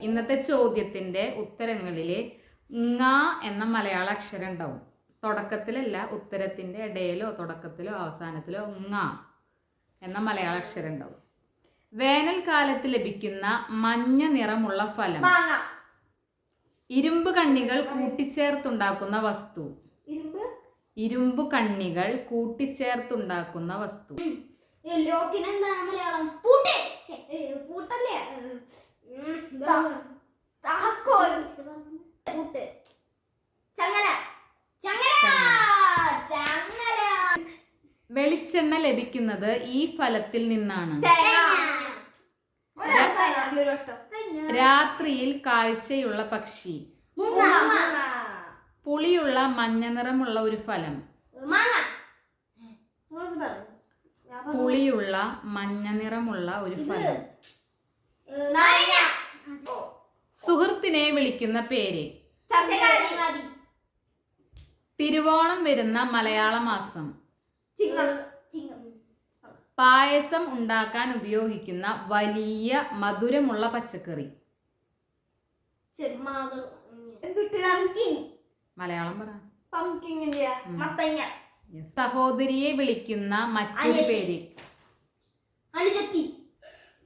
ഇന്നത്തെ ചോദ്യത്തിന്റെ ഉത്തരങ്ങളിൽ ങ എന്ന മലയാള അക്ഷരം ഉണ്ടാവും തുടക്കത്തിലല്ല ഉത്തരത്തിന്റെ ഇടയിലോ തുടക്കത്തിലോ അവസാനത്തിലോ ങ എന്ന മലയാള അക്ഷരം ഉണ്ടാവും വേനൽക്കാലത്ത് ലഭിക്കുന്ന മഞ്ഞ നിറമുള്ള ഫലം. ഇരുമ്പ് കണ്ണികൾ കൂട്ടിച്ചേർത്തുണ്ടാക്കുന്ന വസ്തു. ഇരുമ്പ്? ഇരുമ്പ് കണ്ണികൾ കൂട്ടിച്ചേർത്തുണ്ടാക്കുന്ന വസ്തു. ലോക്കിന് മലയാളം? പൂട്ടല്ലേ? വെളിച്ചെണ്ണ ലഭിക്കുന്നത് ഈ ഫലത്തിൽ നിന്നാണ്. രാത്രിയിൽ കാഴ്ചയുള്ള പക്ഷി. പുളിയുള്ള മഞ്ഞ നിറമുള്ള ഒരു ഫലം. പുളിയുള്ള മഞ്ഞ നിറമുള്ള ഒരു ഫലം. സുഹൃത്തിനെ വിളിക്കുന്ന പേര്. തിരുവോണം വരുന്ന മലയാള മാസം. ചിങ്ങം. ചിങ്ങം. പായസം ഉണ്ടാക്കാൻ ഉപയോഗിക്കുന്ന വലിയ മധുരമുള്ള പച്ചക്കറി. മലയാളം പറ. സഹോദരിയെ വിളിക്കുന്ന മറ്റൊരു. പേര്.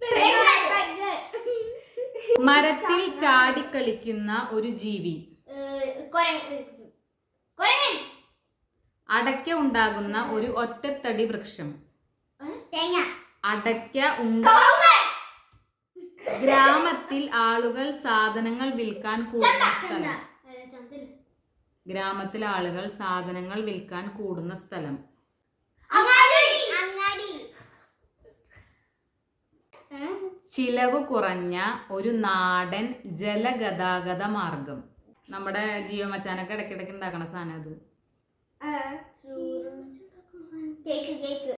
മരത്തിൽ ചാടിക്കളിക്കുന്ന ഒരു ജീവി. അടയ്ക്ക ഉണ്ടാകുന്ന ഒരു ഒറ്റത്തടി വൃക്ഷം. തേങ്ങ. അടയ്ക്ക ഗ്രാമത്തിൽ ആളുകൾ സാധനങ്ങൾ വിൽക്കാൻ കൂടുന്ന സ്ഥലം. ഗ്രാമത്തിൽ ആളുകൾ സാധനങ്ങൾ വിൽക്കാൻ കൂടുന്ന സ്ഥലം? ചിലവ് കുറഞ്ഞ ഒരു നാടൻ ജലഗതാഗത മാർഗം. നമ്മുടെ ജിയോ മച്ചാനൊക്കെ ഇടയ്ക്കിടയ്ക്ക് ഉണ്ടാക്കണ സാധനം അത്. Cake cake